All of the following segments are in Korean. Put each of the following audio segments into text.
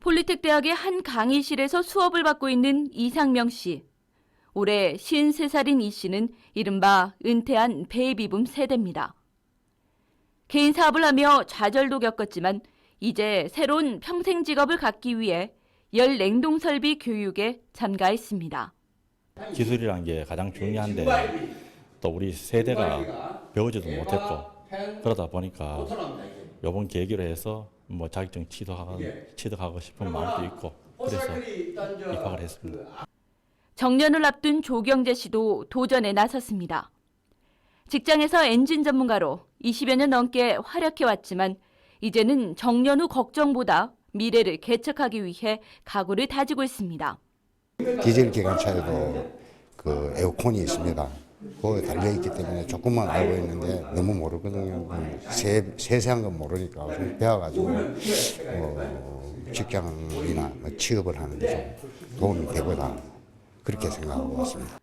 폴리텍 대학의 한 강의실에서 수업을 받고 있는 이상명 씨. 올해 53살인 이 씨는 이른바 은퇴한 베이비붐 세대입니다. 개인 사업을 하며 좌절도 겪었지만 이제 새로운 평생 직업을 갖기 위해 열 냉동 설비 교육에 참가했습니다. 기술이라는 게 가장 중요한데 또 우리 세대가 배우지도 못했고 그러다 보니까 이번 계기로 해서 뭐 자격증 취득하고, 취득하고 싶은 마음도 있고 그래서 입학을 했습니다. 정년을 앞둔 조경재 씨도 도전에 나섰습니다. 직장에서 엔진 전문가로 20여 년 넘게 활약해 왔지만 이제는 정년 후 걱정보다 미래를 개척하기 위해 각오를 다지고 있습니다. 디젤 기관차에도 그 에어컨이 있습니다. 그거 달려있기 때문에 조금만 알고 있는데 너무 모르거든요. 세, 세세한 건 모르니까 좀 배워가지고 뭐 직장이나 뭐 취업을 하는데 좀 도움이 되고다 그렇게 생각하고 있습니다.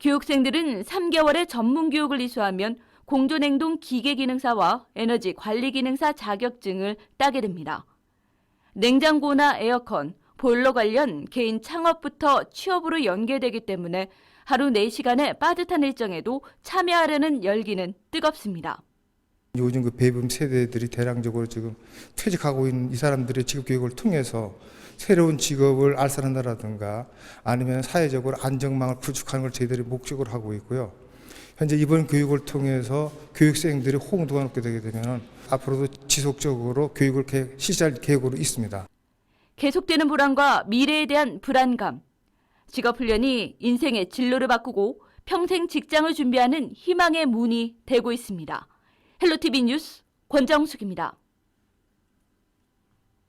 교육생들은 3개월의 전문 교육을 이수하면 공조냉동 기계기능사와 에너지 관리기능사 자격증을 따게 됩니다. 냉장고나 에어컨, 보일러 관련 개인 창업부터 취업으로 연계되기 때문에 하루 4시간의 빠듯한 일정에도 참여하려는 열기는 뜨겁습니다. 요즘 그 베이붐 세대들이 대량적으로 지금 퇴직하고 있는 이 사람들의 직업 교육을 통해서 새로운 직업을 알선한다라든가 아니면 사회적으로 안정망을 구축하는 걸 저희들이 목적으로 하고 있고요. 현재 이번 교육을 통해서 교육생들이 호응도가 높게 되게 되면 앞으로도 지속적으로 교육을 실시할 계획으로 있습니다. 계속되는 불안과 미래에 대한 불안감. 직업훈련이 인생의 진로를 바꾸고 평생 직장을 준비하는 희망의 문이 되고 있습니다. 헬로티비 뉴스 권정숙입니다.